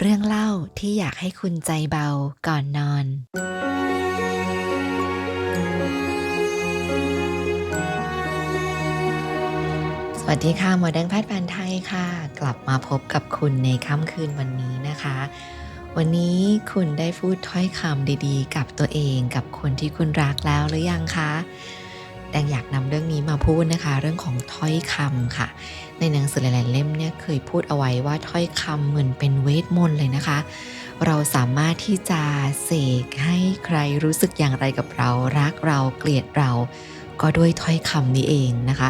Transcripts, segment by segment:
เรื่องเล่าที่อยากให้คุณใจเบาก่อนนอน สวัสดีค่ะ หมอแดงแพทย์แผนไทยค่ะ กลับมาพบกับคุณในค่ำคืนวันนี้นะคะ วันนี้คุณได้พูดถ้อยคำดีๆ กับตัวเองกับคนที่คุณรักแล้วหรือยังคะ แดงอยากนำเรื่องนี้มาพูดนะคะ เรื่องของถ้อยคำค่ะ ในหนังสือหลาย ๆ เล่มเนี่ยเคยพูดเอาไว้ว่าถ้อยคำเหมือนเป็นเวทมนต์เลยนะคะ เราสามารถที่จะเสกให้ใครรู้สึกอย่างไรกับเรา รักเราเกลียดเรา ก็ด้วยถ้อยคำนี้เองนะคะ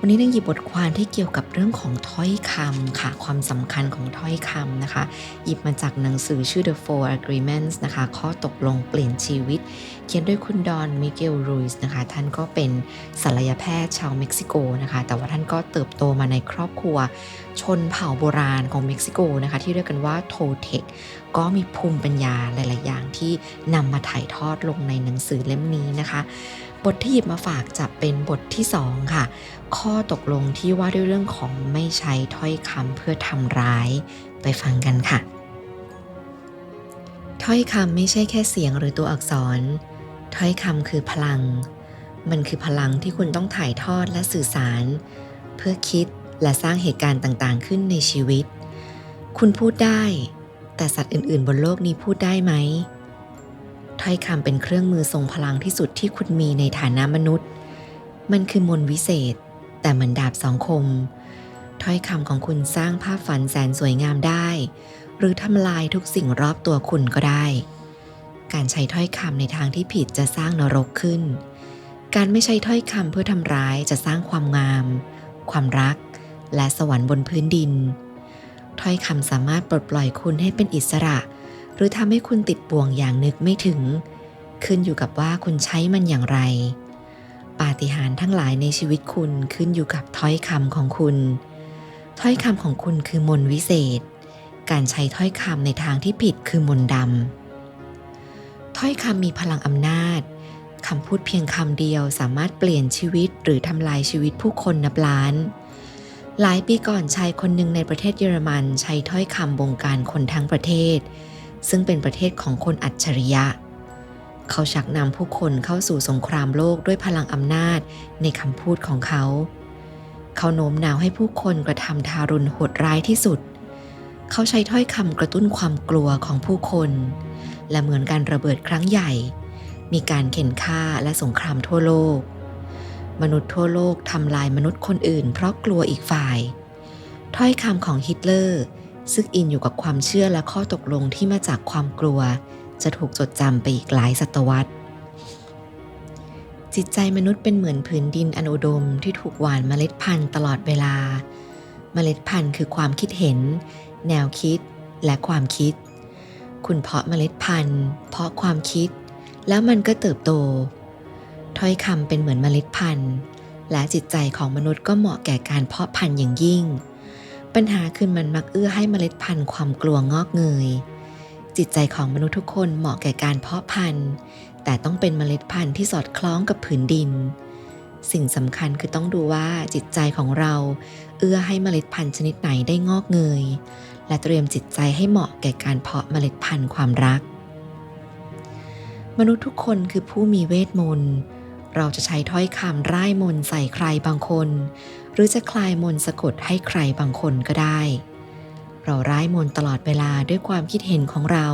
วันนี้นังหยิบบทความที่เกี่ยวกับเรื่องของถ้อยคำค่ะ ความสำคัญของถ้อยคำนะคะ หยิบมาจากหนังสือชื่อ The Four Agreements นะคะ ข้อตกลงเปลี่ยนชีวิต เขียนด้วยคุณดอนมิเกลรูสนะคะ ท่านก็เป็นศัลยแพทย์ชาวเม็กซิโกนะคะ แต่ว่าท่านก็เติบโตมาในครอบครัว ชนเผ่าโบราณของเม็กซิโกนะคะ ที่เรียกกันว่าโทเทคก็มีภูมิปัญญาหลาย ๆ อย่างที่นำมาถ่ายทอดลงในหนังสือเล่มนี้นะคะ บทที่หยิบมาฝากจะเป็นบทที่ 2 ค่ะ ข้อตกลงที่ว่าด้วยเรื่องของไม่ใช้ถ้อยคำเพื่อทำร้าย ไปฟังกันค่ะ ถ้อยคำไม่ใช่แค่เสียงหรือตัวอักษร ถ้อยคำคือพลัง มันคือพลังที่คุณต้องถ่ายทอดและสื่อสาร เพื่อคิดและสร้างเหตุการณ์ต่างๆ ขึ้นในชีวิต คุณพูดได้ แต่สัตว์อื่น ๆ บนโลกนี้พูดได้ไหม ถ้อยคำเป็นเครื่องมือทรงพลังที่สุดที่คุณมีในฐานะมนุษย์ มันคือมนวิเศษ แต่เหมือนดาบสองคม ถ้อยคำของคุณสร้างภาพฝันแสนสวยงามได้ หรือทำลายทุกสิ่งรอบตัวคุณก็ได้ การใช้ถ้อยคำในทางที่ผิดจะสร้างนรกขึ้น การไม่ใช้ถ้อยคำเพื่อทำร้ายจะสร้างความงาม ความรัก และสวรรค์บนพื้นดิน ถ้อยคำสามารถปลดปล่อยคุณให้เป็นอิสระ หรือทำให้คุณติดบ่วงอย่างนึกไม่ถึง ขึ้นอยู่กับว่าคุณใช้มันอย่างไร ปาฏิหาริย์ทั้งหลายในชีวิตคุณขึ้นอยู่กับถ้อยคำของคุณ ถ้อยคำของคุณคือมนวิเศษ การใช้ถ้อยคำในทางที่ผิดคือมนดำถ้อยคำมีพลังอำนาจคำพูดเพียงคำเดียวสามารถเปลี่ยนชีวิตหรือทำลายชีวิตผู้คนนับล้าน หลายปีก่อนชายคนหนึ่งในประเทศเยอรมันใช้ถ้อยคำบงการคนทั้งประเทศ ซึ่งเป็นประเทศของคนอัจฉริยะ เขาชักนำผู้คนเข้าสู่สงครามโลกด้วยพลังอำนาจในคำพูดของเขา เขาโน้มน้าวให้ผู้คนกระทำทารุณโหดร้ายที่สุด เขาใช้ถ้อยคำกระตุ้นความกลัวของผู้คน และเหมือนการระเบิดครั้งใหญ่ มีการเข็นฆ่าและสงครามทั่วโลก มนุษย์ทั่วโลกทำลายมนุษย์คนอื่น เพราะกลัวอีกฝ่าย ถ้อยคำของฮิตเลอร์ ซึ่งอินอยู่กับความเชื่อและข้อตกลงที่มาจากความกลัว จะถูกจดจำไปอีกหลายศตวรรษ จิตใจมนุษย์เป็นเหมือนผืนดินอันอุดมที่ถูกหว่านเมล็ดพันธุ์ตลอดเวลา เมล็ดพันธุ์คือความคิดเห็น แนวคิดและความคิด คุณเพาะเมล็ดพันธุ์ เพาะความคิด แล้วมันก็เติบโต ถ้อยคำเป็นเหมือนเมล็ดพันธุ์ และจิตใจของมนุษย์ก็เหมาะแก่การเพาะพันธุ์อย่างยิ่ง ปัญหาคือมันมักเอื้อให้เมล็ดพันธุ์ความกลัวงอกเงย จิตใจของมนุษย์ทุกคนเหมาะแก่การเพาะพันธุ์ แต่ต้องเป็นเมล็ดพันธุ์ที่สอดคล้องกับผืนดิน สิ่งสำคัญคือต้องดูว่าจิตใจของเรา เอื้อให้เมล็ดพันธุ์ชนิดไหนได้งอกเงย และเตรียมจิตใจให้เหมาะแก่การเพาะเมล็ดพันธุ์ความรัก มนุษย์ทุกคนคือผู้มีเวทมนต์ เราจะใช้ถ้อยคำร่ายมนใส่ใครบางคน หรือจะคลายมนสะกดให้ใครบางคนก็ได้ เราร่ายมนตลอดเวลาด้วยความคิดเห็นของเรา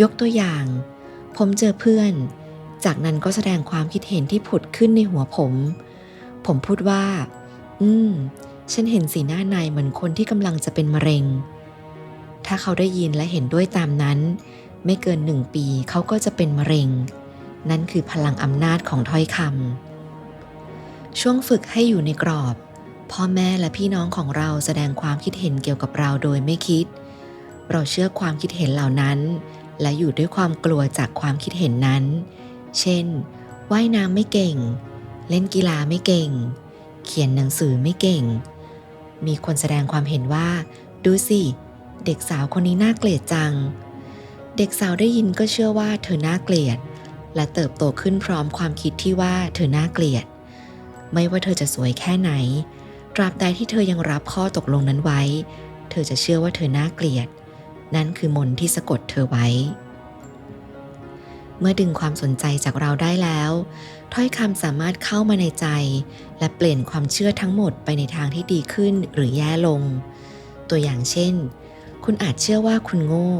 ยกตัวอย่าง ผมเจอเพื่อน จากนั้นก็แสดงความคิดเห็นที่ผุดขึ้นในหัวผม ผมพูดว่า อืม ฉันเห็นสีหน้านายเหมือนคนที่กำลังจะเป็นมะเร็ง ถ้าเขาได้ยินและเห็นด้วยตามนั้น ไม่เกินหนึ่งปีเขาก็จะเป็นมะเร็ง นั่นคือพลังอำนาจของถ้อยคำช่วงฝึกให้อยู่ในกรอบ พ่อแม่และพี่น้องของเราแสดงความคิดเห็นเกี่ยวกับเราโดยไม่คิด เราเชื่อความคิดเห็นเหล่านั้น และอยู่ด้วยความกลัวจากความคิดเห็นนั้น เช่น ว่ายน้ำไม่เก่ง เล่นกีฬาไม่เก่ง เขียนหนังสือไม่เก่ง มีคนแสดงความเห็นว่า ดูสิเด็กสาวคนนี้น่าเกลียดจัง เด็กสาวได้ยินก็เชื่อว่าเธอน่าเกลียด และเติบโตขึ้นพร้อมความคิดที่ว่าเธอน่าเกลียด ไม่ว่าเธอจะสวยแค่ไหน ตราบใดที่เธอยังรับข้อตกลงนั้นไว้ เธอจะเชื่อว่าเธอน่าเกลียด นั่นคือมนต์ที่สะกดเธอไว้ เมื่อดึงความสนใจจากเราได้แล้ว ถ้อยคำสามารถเข้ามาในใจ และเปลี่ยนความเชื่อทั้งหมดไปในทางที่ดีขึ้นหรือแย่ลง ตัวอย่างเช่น คุณอาจเชื่อว่าคุณโง่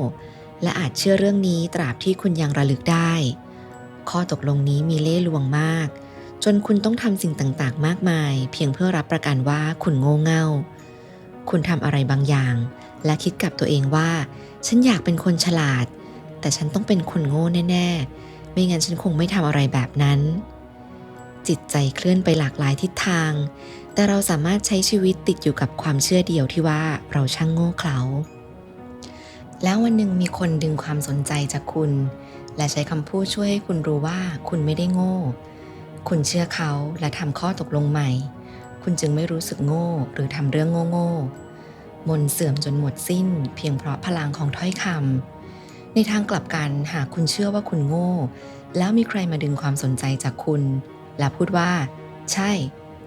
และอาจเชื่อเรื่องนี้ตราบที่คุณยังระลึกได้ ข้อตกลงนี้มีเล่ห์ลวงมาก จนคุณต้องทำสิ่งต่างๆ มากมาย เพียงเพื่อรับประกันว่าคุณโง่เง่า คุณทำอะไรบางอย่าง และคิดกับตัวเองว่า ฉันอยากเป็นคนฉลาด แต่ฉันต้องเป็นคนโง่แน่ๆ ไม่งั้นฉันคงไม่ทำอะไรแบบนั้น จิตใจเคลื่อนไปหลากหลายทิศทาง แต่เราสามารถใช้ชีวิตติดอยู่กับความเชื่อเดียวที่ว่าเราช่างโง่เขลาแล้ววันหนึ่งมีคนดึงความสนใจจากคุณ และใช้คำพูดช่วยให้คุณรู้ว่าคุณไม่ได้โง่ คุณเชื่อเขาและทำข้อตกลงใหม่ คุณจึงไม่รู้สึกโง่หรือทำเรื่องโง่ๆมนเสื่อมจนหมดสิ้น เพียงเพราะพลังของถ้อยคำในทางกลับกันหากคุณเชื่อว่าคุณโง่ แล้วมีใครมาดึงความสนใจจากคุณ และพูดว่า ใช่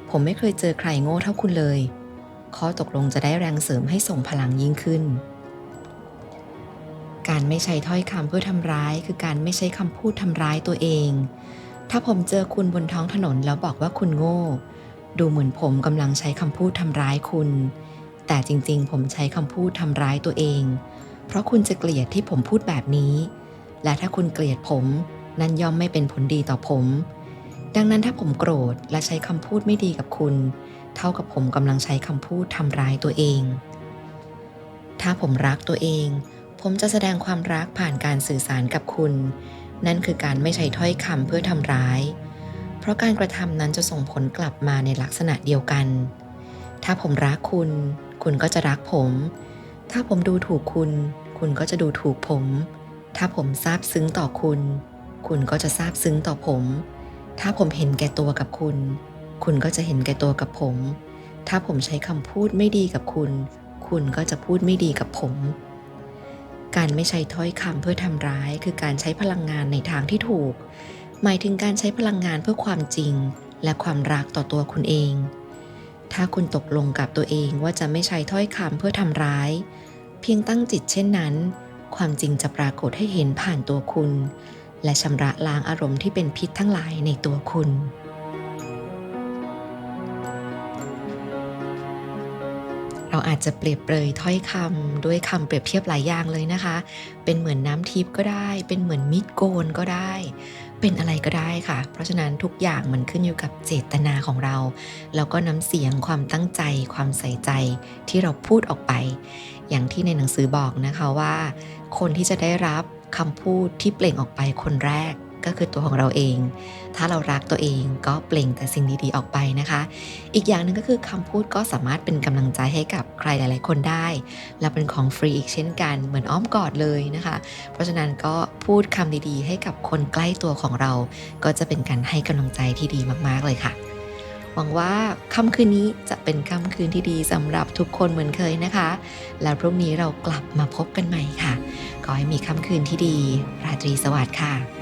ผมไม่เคยเจอใครโง่เท่าคุณเลย ข้อตกลงจะได้แรงเสริมให้ส่งพลังยิ่งขึ้น การไม่ใช้ถ้อยคำเพื่อทำร้าย คือการไม่ใช้คำพูดทำร้ายตัวเอง ถ้าผมเจอคุณบนท้องถนนแล้วบอกว่าคุณโง่ ดูเหมือนผมกำลังใช้คำพูดทำร้ายคุณ แต่จริงๆ ผมใช้คำพูดทำร้ายตัวเอง เพราะคุณจะเกลียดที่ผมพูดแบบนี้ และถ้าคุณเกลียดผม นั่นย่อมไม่เป็นผลดีต่อผม ดังนั้นถ้าผมโกรธและใช้คำพูดไม่ดีกับคุณ เท่ากับผมกำลังใช้คำพูดทำร้ายตัวเอง ถ้าผมรักตัวเอง ผมจะแสดงความรักผ่านการสื่อสารกับคุณ นั่นคือการไม่ใช้ถ้อยคำเพื่อทำร้าย เพราะการกระทำนั้นจะส่งผลกลับมาในลักษณะเดียวกัน ถ้าผมรักคุณ คุณก็จะรักผม ถ้าผมดูถูกคุณ คุณก็จะดูถูกผม ถ้าผมซาบซึ้งต่อคุณ คุณก็จะซาบซึ้งต่อผม ถ้าผมเห็นแก่ตัวกับคุณ คุณก็จะเห็นแก่ตัวกับผม ถ้าผมใช้คำพูดไม่ดีกับคุณ คุณก็จะพูดไม่ดีกับผม การไม่ใช้ถ้อยคำเพื่อทำร้าย คือการใช้พลังงานในทางที่ถูก หมายถึงการใช้พลังงานเพื่อความจริง และความรักต่อตัวคุณเอง ถ้าคุณตกลงกับตัวเองว่าจะไม่ใช้ถ้อยคำเพื่อทำร้าย เพียงตั้งจิตเช่นนั้น ความจริงจะปรากฏให้เห็นผ่านตัวคุณ และชำระล้างอารมณ์ที่เป็นพิษทั้งหลายในตัวคุณ เราอาจจะเปรียบเปรยถ้อยคำด้วยคำเปรียบเทียบหลายอย่างเลยนะคะ เป็นเหมือนน้ำทิพย์ก็ได้ เป็นเหมือนมิดโกนก็ได้ เป็นอะไรก็ได้ค่ะ เพราะฉะนั้นทุกอย่างมันขึ้นอยู่กับเจตนาของเรา แล้วก็น้ำเสียงความตั้งใจ ความใส่ใจที่เราพูดออกไป อย่างที่ในหนังสือบอกนะคะว่า คนที่จะได้รับคำพูดที่เปล่งออกไปคนแรก ก็คือตัวของเราเอง ถ้าเรารักตัวเองก็เปล่งแต่สิ่งดีๆออกไปนะคะ อีกอย่างหนึ่งก็คือคำพูดก็สามารถเป็นกำลังใจให้กับใครหลาย ๆ คนได้ และเป็นของฟรีอีกเช่นกันเหมือนอ้อมกอดเลยนะคะ เพราะฉะนั้นก็พูดคำดีๆ ให้กับคนใกล้ตัวของเรา ก็จะเป็นการให้กำลังใจที่ดีมากๆเลยค่ะหวังว่าค่ำคืนนี้จะเป็นค่ำคืนที่ดีสำหรับทุกคนเหมือนเคยนะคะ แล้วพรุ่งนี้เรากลับมาพบกันใหม่ค่ะ ขอให้มีค่ำคืนที่ดี ราตรีสวัสดิ์ค่ะ